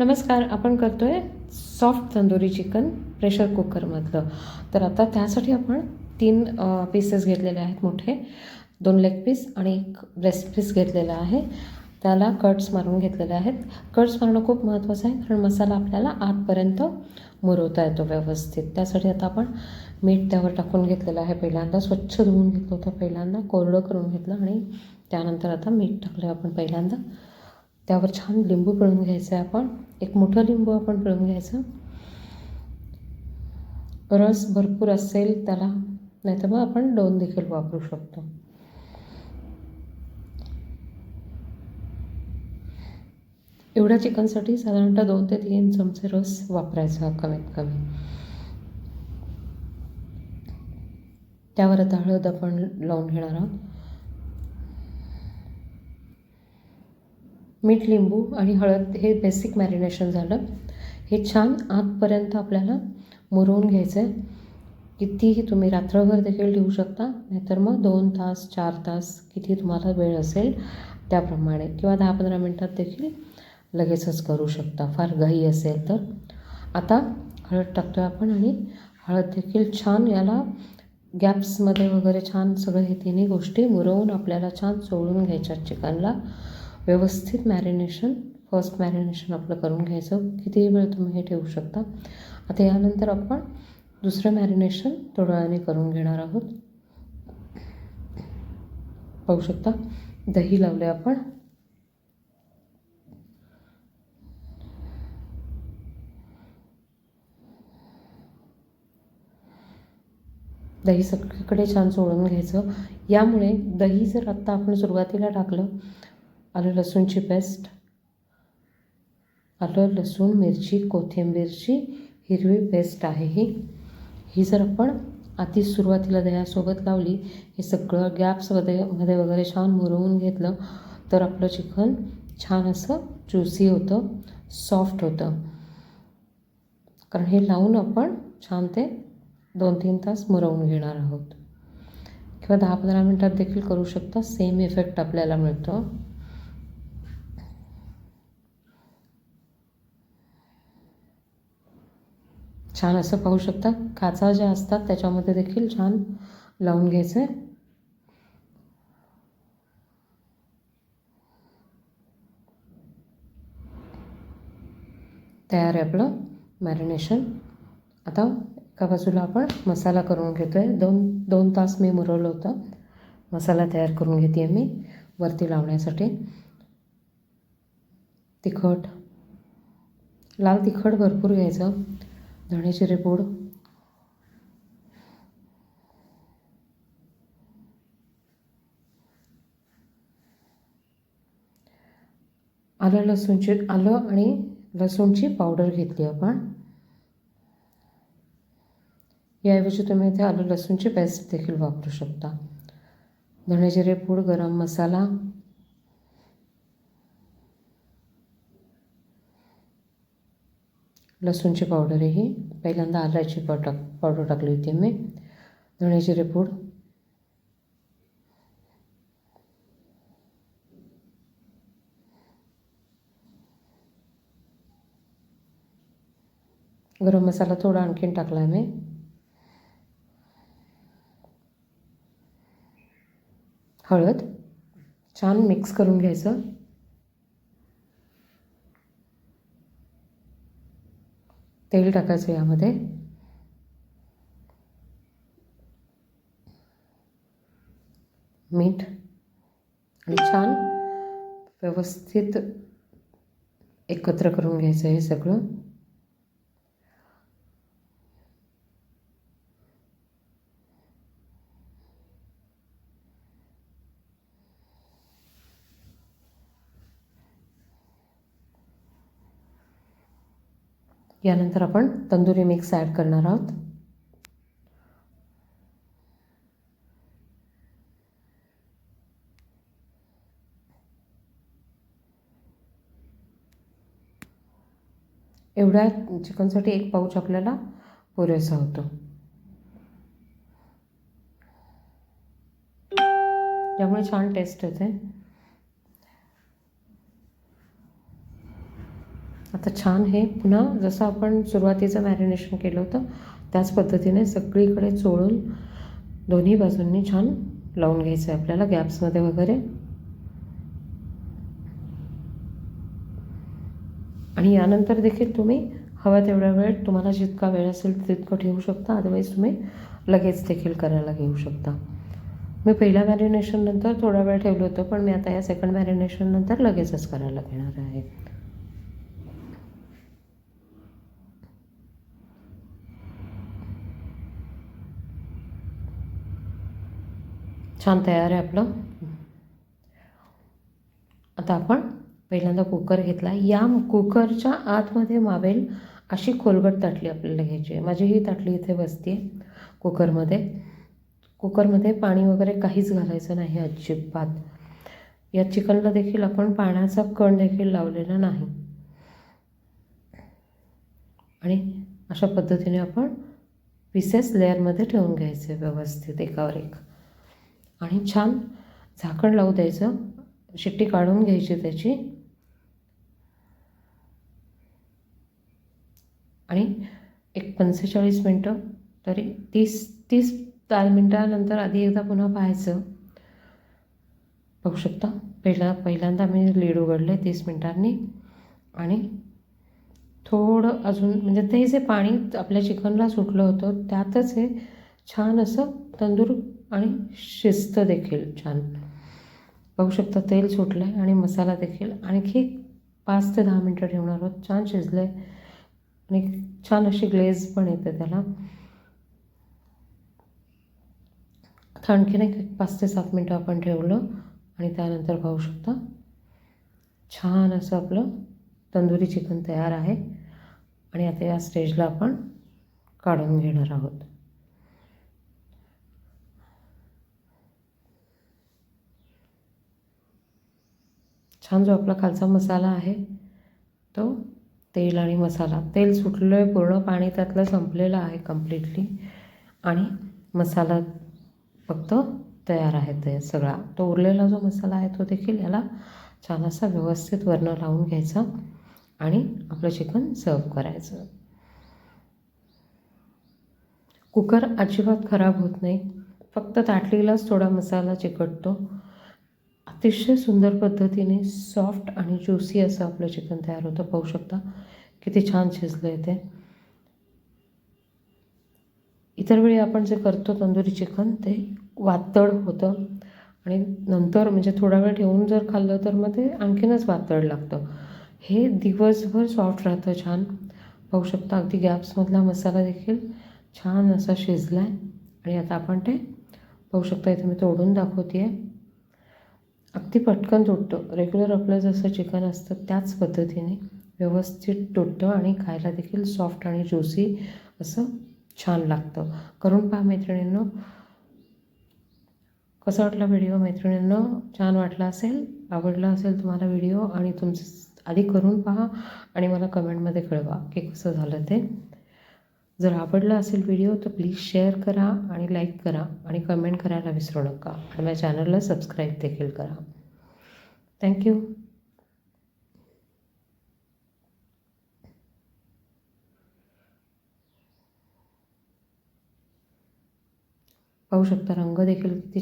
नमस्कार आपण करतो आहे सॉफ्ट तंदुरी चिकन प्रेशर कुकरमधलं तर आता त्यासाठी आपण तीन पीसेस घेतलेले आहेत मोठे. दोन लेग पीस आणि एक ब्रेस्ट पीस घेतलेला आहे. त्याला कट्स मारून घेतलेले आहेत. कट्स मारणं खूप महत्त्वाचं आहे कारण मसाला आपल्याला आतपर्यंत मुरवता येतो व्यवस्थित. त्यासाठी आता आपण मीठ त्यावर टाकून घेतलेलं आहे पहिल्यांदा. स्वच्छ धुवून घेतलं होतं पहिल्यांदा कोरडं करून घेतलं आणि त्यानंतर आता मीठ टाकलं आपण पहिल्यांदा. त्यावर छान लिंबू पिळून घ्यायचं आहे आपण. एक मोठं लिंबू आपण पिळून घ्यायचं. रस भरपूर असेल त्याला नाहीतर मग आपण दोन देखील वापरू शकतो. एवढ्या चिकनसाठी साधारणतः दोन ते तीन चमचे रस वापरायचा कमीत कमी. त्यावर आता हळद आपण लावून घेणार आहोत. मीठ लिंबू आणि हळद हे बेसिक मॅरिनेशन झालं. हे छान आतपर्यंत आपल्याला मुरवून घ्यायचं आहे कितीही तुम्ही रात्रभर देखील ठेवू शकता नाहीतर मग दोन तास चार तास किती तुम्हाला वेळ असेल त्याप्रमाणे किंवा दहा पंधरा मिनटात देखील लगेचच करू शकता. फार घाई असेल तर. आता हळद टाकतो आपण आणि हळद देखील छान याला गॅप्समध्ये वगैरे छान सगळं हे तिन्ही गोष्टी मुरवून आपल्याला छान चोळून घ्यायच्या चिकनला. व्यवस्थित मॅरिनेशन फर्स्ट मॅरिनेशन आपलं करून घ्यायचं. कितीही वेळ तुम्ही हे ठेवू शकता. आता यानंतर आपण दुसरं मॅरिनेशन थोड्या वेळाने करून घेणार आहोत. पाहू शकता दही लावले आपण. दही सगळीकडे छान सोडून घ्यायचं. यामुळे दही जर आत्ता आपण सुरुवातीला टाकलं आलं लसूणची पेस्ट. आलं लसूण मिरची कोथिंबीरची हिरवी पेस्ट आहे ही. ही जर आपण आधी सुरुवातीला दह्यासोबत लावली हे सगळं गॅप्समध्ये मध्ये वगैरे छान मुरवून घेतलं तर आपलं चिकन छान असं ज्युसी होतं सॉफ्ट होतं. कारण हे लावून आपण छान ते दोन तीन तास मुरवून घेणार आहोत. किंवा दहा पंधरा मिनटात देखील करू शकता सेम इफेक्ट आपल्याला मिळतो. छान असं पाहू शकता. काचा ज्या असतात त्याच्यामध्ये देखील छान लावून घ्यायचं. आहे तयार आहे आपलं मॅरिनेशन. आता एका बाजूला आपण मसाला करून घेतो आहे दोन दोन तास मी मुरवलं होतं. मसाला तयार करून घेते आहे मी वरती लावण्यासाठी. तिखट. लाल तिखट भरपूर घ्यायचं. धणे जिरे पूड आलं लसूणची आलं आणि लसूणची पावडर घेतली आपण. याऐवजी तुम्ही इथे आलं लसूणची पेस्ट देखील वापरू शकता. धणे जिरे पूड गरम मसाला. लसूणची पावडर ही. पहिल्यांदा आल्याची टाक पावडर टाकली होती मी. धुण्याची रेपूड गरम मसाला थोडा आणखीन टाकला आहे मी. हळद. छान मिक्स करून घ्यायचं. तेल टाकायचं यामध्ये. मीठ आणि छान व्यवस्थित एकत्र करून घ्यायचं हे सगळं. यानंतर आपण तंदुरी मिक्स ॲड करणार आहोत. एवढ्या चिकनसाठी एक पाऊच आपल्याला पुरेसा होतो. त्यामुळे छान टेस्ट येते. आता छान हे. पुन्हा जसं आपण सुरुवातीचं मॅरिनेशन केलं होतं त्याच पद्धतीने सगळीकडे चोळून दोन्ही बाजूंनी छान लावून घ्यायचं आहे आपल्याला गॅप्समध्ये वगैरे. आणि यानंतर देखील तुम्ही हवा तेवढा वेळ तुम्हाला जितका वेळ असेल तितकं ठेवू शकता. अदरवाईज तुम्ही लगेच देखील करायला घेऊ शकता. मी पहिल्या मॅरिनेशननंतर थोडा वेळ ठेवलं होतं पण मी आता या सेकंड मॅरिनेशननंतर लगेचच करायला घेणार आहे. छान तयार आहे आपलं. आता आपण पहिल्यांदा कुकर घेतला. या कुकरच्या आतमध्ये मावेल अशी खोलगट ताटली आपल्याला घ्यायची आहे. माझी ही ताटली इथे बसते कुकरमध्ये कुकरमध्ये पाणी वगैरे काहीच घालायचं नाही अजिबात. या चिकनला देखील आपण पाण्याचा कण देखील लावलेला नाही. आणि अशा पद्धतीने आपण पीसेस लेअरमध्ये ठेवून घ्यायचे व्यवस्थित एकावर एक. आणि छान झाकण लावू द्यायचं. शिट्टी काढून घ्यायची त्याची. आणि एक पंचेचाळीस मिनटं तरी तीस तीस चार मिनटानंतर आधी एकदा पुन्हा पाहायचं. बघू शकता पहिला पहिल्यांदा मी लीड उघडले तीस मिनटांनी. आणि थोडं अजून म्हणजे ते जे पाणी आपल्या चिकनला सुटलं होतं त्यातच हे छान असं तंदूर आणि शिस्त देखील छान. बघू शकता तेल सुटलं आहे आणि मसाला देखील. आणखी पाच ते दहा मिनटं ठेवणार आहोत. छान शिजलं आहे आणि छान अशी ग्लेज पण येते त्याला. आता आणखीन एक पाच ते सात मिनटं आपण ठेवलं आणि त्यानंतर पाहू शकता. छान असं आपलं तंदुरी चिकन तयार आहे. आणि आता या स्टेजला आपण काढून घेणार आहोत. छान जो आपला खालचा मसाला आहे तो तेल आणि मसाला. तेल सुटलं आहे पूर्ण पाणी त्यातलं संपलेलं आहे कम्प्लिटली आणि मसाला फक्त तयार आहे ते सगळा. तो उरलेला जो मसाला आहे तो देखील याला छान असा व्यवस्थित वर्ण लावून घ्यायचा आणि आपलं चिकन सर्व करायचं. कुकर अजिबात खराब होत नाही. फक्त ताटलीलाच थोडा मसाला चिकटतो. अतिशय सुंदर पद्धतीने सॉफ्ट आणि ज्युसी असं आपलं चिकन तयार होतं. पाहू शकता किती छान शिजलं आहे ते. इतर वेळी आपण जे करतो तंदुरी चिकन ते वातळ होतं. आणि नंतर म्हणजे थोडा वेळ ठेवून जर खाल्लं तर मग ते आणखीनच वातळ लागतं. हे दिवसभर सॉफ्ट राहतं छान. पाहू शकता अगदी गॅप्समधला मसाला देखील छान असा शिजला आहे आणि आता आपण ते पाहू शकता इथे मी तोडून दाखवते आहे अगदी पटकन तुटतं. रेग्युलर आपलं जसं चिकन असतं त्याच पद्धतीने व्यवस्थित तुटतं आणि खायला देखील सॉफ्ट आणि ज्युसी असं छान लागतं. करून पहा मैत्रिणींनो. कसा वाटला व्हिडिओ मैत्रिणींनो छान वाटला असेल? आवडला असेल तुम्हाला व्हिडिओ आणि तुमचं आधी करून पहा आणि मला कमेंटमध्ये कळवा की कसं झालं ते. जर आवडला असेल व्हिडिओ तर प्लीज शेअर करा आणि लाईक करा आणि कमेंट करायला विसरू नका. आणि माझ्या चॅनलला सबस्क्राईब देखील करा. थँक्यू पाहू शकता रंग देखील किती